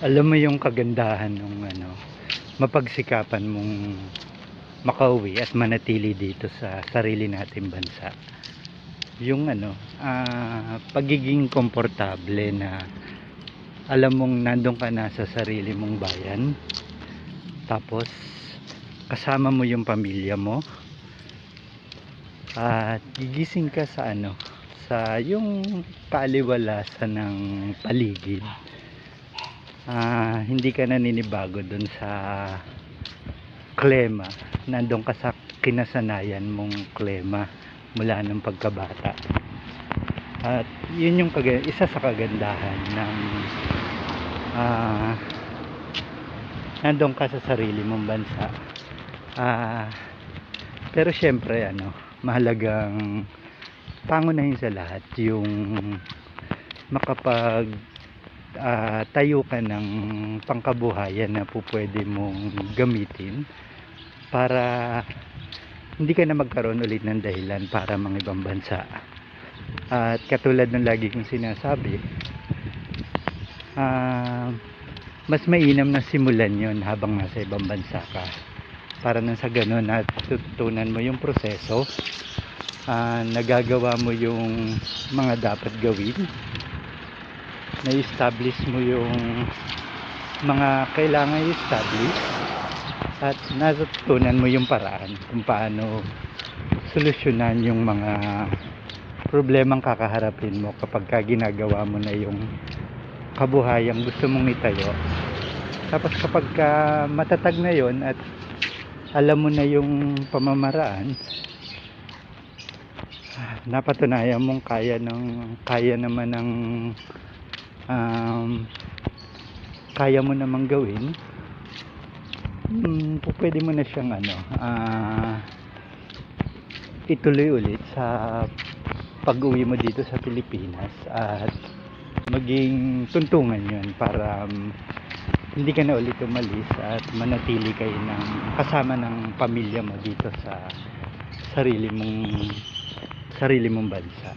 alam mo yung kagandahan ng ano, mapagsikapan mong makauwi at manatili dito sa sarili nating bansa. Yung ano, ah, pagiging komportable na alam mong nandun ka na sa sarili mong bayan. Tapos kasama mo yung pamilya mo. At gigising ka sa ano, sa yung kaaliwalasan ng paligid ah, hindi ka naninibago dun sa klema. Nandun ka sa kinasanayan mong klema mula ng pagkabata. At yun yung kaga- isa sa kagandahan ng ah, nandun ka sa sarili mong bansa. Ah, pero syempre ano mahalagang pangunahin sa lahat yung makapag ah, tayo ka ng pangkabuhayan na po mong gamitin para hindi ka na magkaroon ulit ng dahilan para mga ibang bansa. At katulad ng lagi kong sinasabi ah, mas mainam na simulan yon habang nasa ibang bansa ka. Para nang sa ganun at tutunan mo yung proseso ah, nagagawa mo yung mga dapat gawin na-establish mo yung mga kailangan i-establish at natutunan mo yung paraan kung paano solusyonan yung mga problemang kakaharapin mo kapag ka ginagawa mo na yung kabuhayang gusto mong itayo. Tapos kapag ka matatag na yon at alam mo na yung pamamaraan ah, napatunayan mong kaya ng kaya naman ng um, kaya mo namang gawin. Pu- pwede mo na siyang ano ah, ituloy ulit sa pag-uwi mo dito sa Pilipinas at maging tuntungan yun para um, hindi ka na ulit umalis at manatili kayo ng kasama ng pamilya mo dito sa sarili mong sarili mong bansa